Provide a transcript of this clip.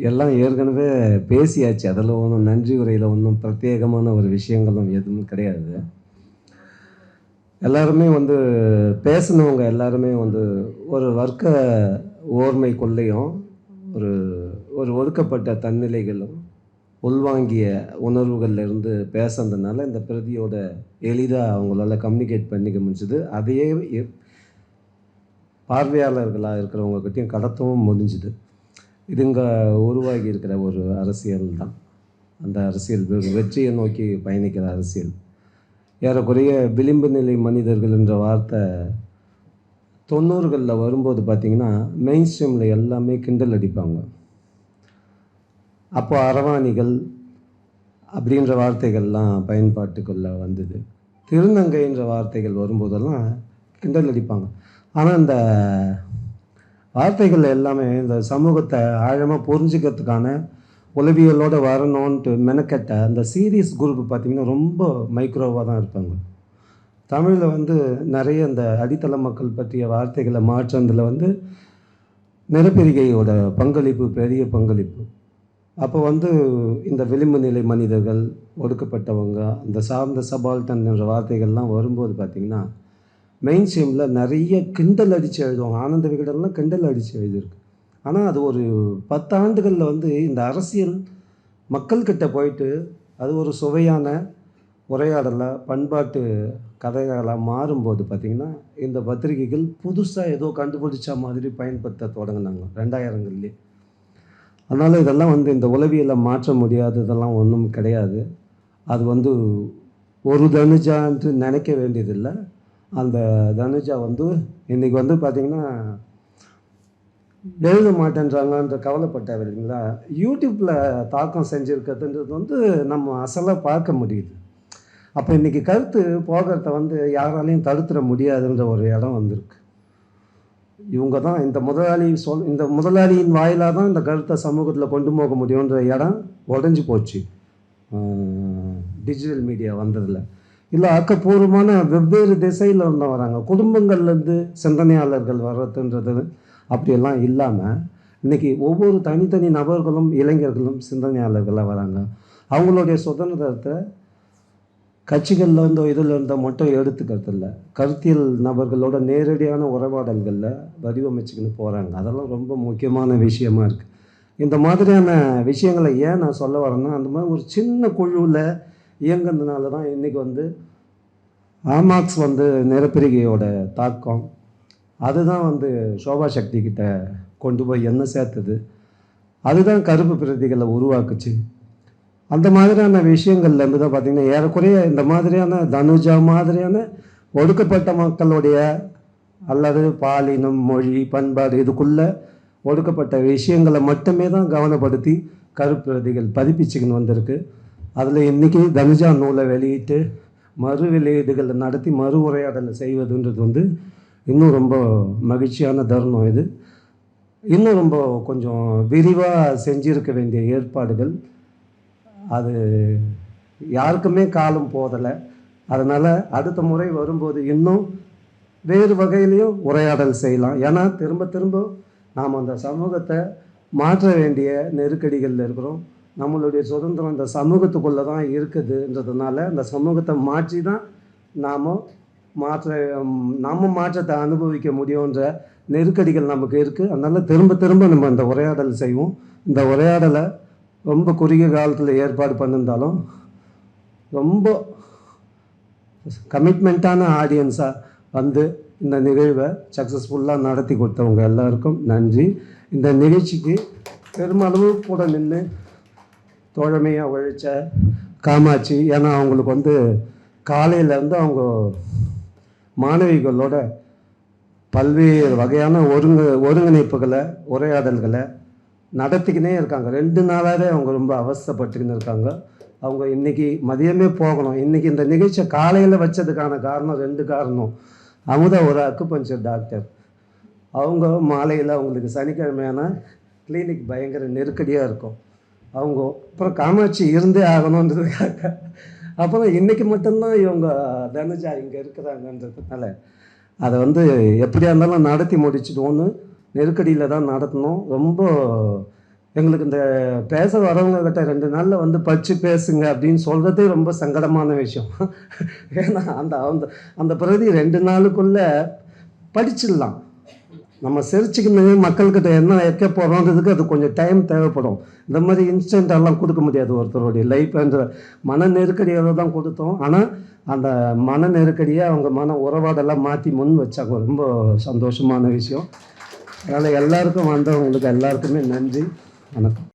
எல்லாம் ஏற்கனவே பேசியாச்சு. அதில் ஒன்றும் நன்றி உரையில் ஒன்றும் பிரத்யேகமான ஒரு விஷயங்களும் எதுவும் கிடையாது. எல்லாருமே வந்து பேசினவங்க எல்லாருமே வந்து ஒரு வர்க்க ஓர்மைக்குள்ளேயும் ஒரு ஒரு ஒதுக்கப்பட்ட தன்னிலைகளும் உள்வாங்கிய உணர்வுகள்லேருந்து பேசுனதுனால இந்த பிரதியோட எளிதாக அவங்களால கம்யூனிகேட் பண்ணிக்க முடிஞ்சுது. அதையே பார்வையாளர்களாக இருக்கிறவங்கக்கிட்டையும் கடத்தவும் முடிஞ்சுது. இது இங்கே உருவாகி இருக்கிற ஒரு அரசியல் தான். அந்த அரசியல் வெற்றியை நோக்கி பயணிக்கிற அரசியல். ஏறக்குறைய விளிம்பு நிலை மனிதர்கள் என்ற வார்த்தை தொண்ணூறுகளில் வரும்போது பார்த்திங்கன்னா மெயின் ஸ்ட்ரீமில் எல்லாமே கிண்டல் அடிப்பாங்க. அப்போ அரவாணிகள் அப்படின்ற வார்த்தைகள்லாம் பயன்பாட்டுக்குள்ளே வந்தது. திருநங்கைன்ற வார்த்தைகள் வரும்போதெல்லாம் கிண்டல் அடிப்பாங்க. ஆனால் இந்த வார்த்தைகள் எல்லாமே இந்த சமூகத்தை ஆழமாக புரிஞ்சுக்கிறதுக்கான உளவியலோடு வரணும்ன்ட்டு மெனக்கெட்ட அந்த சீரியஸ் குரூப் பார்த்திங்கன்னா ரொம்ப மைக்ரோவாக தான் இருப்பாங்க. தமிழில் வந்து நிறைய இந்த அடித்தள மக்கள் பற்றிய வார்த்தைகளை மாற்றதில் வந்து நிறப்பிரிகையோட பங்களிப்பு பெரிய பங்களிப்பு. அப்போ வந்து இந்த விளிம்பு நிலை மனிதர்கள் ஒடுக்கப்பட்டவங்க இந்த சார்ந்த சபால்டன் என்ற வார்த்தைகள்லாம் வரும்போது பார்த்திங்கன்னா மெயின் ஸ்ட்ரீமில் நிறைய கிண்டல் அடித்து எழுதுவாங்க. ஆனந்த விகடன்லாம் கிண்டல் அடித்து எழுதியிருக்கு. ஆனால் அது ஒரு பத்தாண்டுகளில் வந்து இந்த அரசியல் மக்கள்கிட்ட போயிட்டு அது ஒரு சுவையான உரையாடலாக பண்பாட்டு கதைகளாக மாறும்போது பார்த்திங்கன்னா இந்த பத்திரிகைகள் புதுசாக ஏதோ கண்டுபிடிச்ச மாதிரி பயன்படுத்த தொடங்கினாங்க ரெண்டாயிரங்கள்லேயே. அதனால் இதெல்லாம் வந்து இந்த உளவியலை மாற்ற முடியாததெல்லாம் ஒன்றும் கிடையாது. அது வந்து ஒரு தனுஜான்ட்டு நினைக்க வேண்டியதில்லை. அந்த தனுஜா வந்து இன்றைக்கி வந்து பார்த்திங்கன்னா எழுத மாட்டேன்றாங்கன்ற கவலைப்பட்டார் இல்லைங்களா? யூடியூப்பில் தாக்கம் செஞ்சுருக்கிறதுன்றது வந்து நம்ம அசலாக பார்க்க முடியுது. அப்போ இன்றைக்கி கருத்து போகிறத வந்து யாராலையும் தடுத்துட முடியாதுன்ற ஒரு இடம் வந்திருக்கு. இவங்க தான் இந்த முதலாளி சொல் இந்த முதலாளியின் வாயிலாக தான் இந்த கருத்தை சமூகத்தில் கொண்டு போக முடியுன்ற இடம் உடஞ்சி போச்சு. டிஜிட்டல் மீடியா வந்ததில். இல்லை ஆக்கப்பூர்வமான வெவ்வேறு திசையில் இருந்து வராங்க. குடும்பங்கள்லேருந்து சிந்தனையாளர்கள் வர்றதுன்றது அப்படியெல்லாம் இல்லாமல் இன்றைக்கி ஒவ்வொரு தனித்தனி நபர்களும் இளைஞர்களும் சிந்தனையாளர்களாக வராங்க. அவங்களுடைய சுதந்திரத்தை கட்சிகளில் இருந்தோ இதில் இருந்தோ மட்டும் எடுத்துக்கிறது இல்லை. கருத்தியல் நபர்களோட நேரடியான உறவாடல்களில் வடிவமைச்சுக்கின்னு போகிறாங்க அதெல்லாம் ரொம்ப முக்கியமான விஷயமா இருக்குது இந்த மாதிரியான விஷயங்களை ஏன் நான் சொல்ல வரேன்னா அந்த மாதிரி ஒரு சின்ன குழுவில் இயங்குனதுனால தான் இன்றைக்கி வந்து ஆமாக்ஸ் வந்து நிறப்பிரிகையோட தாக்கம். அதுதான் வந்து சோபா சக்தி கிட்ட கொண்டு போய் என்ன சேர்த்தது? அதுதான் கருப்பு பிரதிகளை உருவாக்குச்சு. அந்த மாதிரியான விஷயங்கள்ல இருந்து தான் பார்த்திங்கன்னா ஏறக்குறைய இந்த மாதிரியான தனுஜா மாதிரியான ஒடுக்கப்பட்ட மக்களுடைய அல்லது பாலினம் மொழி பண்பாடு இதுக்குள்ளே ஒடுக்கப்பட்ட விஷயங்களை மட்டுமே தான் கவனப்படுத்தி கருப்பிரதிகள் பதிப்பிச்சுக்கின்னு வந்திருக்கு. அதில் இன்றைக்கி தனுஜா நூலை வெளியிட்டு மறு வெளியீடுகளை நடத்தி மறு உரையாடலை செய்வதுன்றது வந்து இன்னும் ரொம்ப மகிழ்ச்சியான தருணம் இது. இன்னும் ரொம்ப கொஞ்சம் விரிவாக செஞ்சிருக்க வேண்டிய ஏற்பாடுகள். அது யாருக்குமே காலம் போதலை. அதனால் அடுத்த முறை வரும்போது இன்னும் வேறு வகையிலையும் உரையாடல் செய்யலாம். ஏன்னா திரும்ப திரும்ப நாம் அந்த சமூகத்தை மாற்ற வேண்டிய நெருக்கடிகளில் இருக்கிறோம். நம்மளுடைய சுதந்திரம் இந்த சமூகத்துக்குள்ளே தான் இருக்குதுன்றதுனால இந்த சமூகத்தை மாற்றி தான் நாம் மாற்ற நம்ம மாற்றத்தை அனுபவிக்க முடியுன்ற நெருக்கடிகள் நமக்கு இருக்குது அதனால் திரும்ப திரும்ப நம்ம இந்த உரையாடல் செய்வோம். இந்த உரையாடலை ரொம்ப குறுகிய காலத்தில் ஏற்பாடு பண்ணியிருந்தாலும் ரொம்ப கமிட்மெண்ட்டான ஆடியன்ஸாக வந்து இந்த நிகழ்வை சக்ஸஸ்ஃபுல்லாக நடத்தி கொடுத்தவங்க எல்லாருக்கும் நன்றி. இந்த நிகழ்ச்சிக்கு பெருமளவு கூட நின்று தோழமையாக உழைச்ச காமாட்சி. ஏன்னா அவங்களுக்கு வந்து காலையிலேருந்து அவங்க மாணவிகளோட பல்வேறு வகையான ஒருங்கு ஒருங்கிணைப்புகளை உரையாடல்களை நடத்திக்கினே இருக்காங்க. ரெண்டு நாளாகவே அவங்க ரொம்ப அவஸ்தைப்பட்டுக்கின்னு இருக்காங்க. அவங்க இன்றைக்கி மதியமே போகணும். இன்றைக்கி இந்த நிகழ்ச்சியை காலையில் வச்சதுக்கான காரணம் ரெண்டு காரணம். அமுதா ஒரு அக்குபஞ்சர் டாக்டர் அவங்க மாலையில் அவங்களுக்கு சனிக்கிழமையான கிளினிக் பயங்கர நெருக்கடியாக இருக்கும். அவங்க அப்புறம் காமாட்சி இருந்தே ஆகணுன்றதுக்காக அப்புறம் இன்றைக்கி மட்டும்தான் இவங்க தனுஜா இங்கே இருக்கிறாங்கன்றதுனால அதை வந்து எப்படியா இருந்தாலும் நடத்தி முடிச்சிடுவோன்னு நெருக்கடியில் தான் நடத்தணும். ரொம்ப எங்களுக்கு இந்த பேச வரவங்க கிட்ட ரெண்டு நாளில் வந்து படித்து பேசுங்க அப்படின்னு சொல்கிறதே ரொம்ப சங்கடமான விஷயம். ஏன்னா அந்த அந்த அந்த பிரதி ரெண்டு நாளுக்குள்ளே படிச்சிடலாம். நம்ம சிரிச்சுக்கணும் மக்கள்கிட்ட என்ன வைக்க போகிறோன்றதுக்கு அது கொஞ்சம் டைம் தேவைப்படும். இந்த மாதிரி இன்ஸ்டண்ட்டெல்லாம் கொடுக்க முடியாது ஒருத்தருடைய லைஃப்ன்ற மன நெருக்கடியாக தான் கொடுத்தோம். ஆனால் அந்த மன நெருக்கடியை அவங்க மன உறவாடெல்லாம் மாற்றி முன் வச்சாங்க. ரொம்ப சந்தோஷமான விஷயம். அதனால் எல்லாருக்கும் வந்தவங்களுக்கு எல்லாருக்குமே நன்றி. வணக்கம்.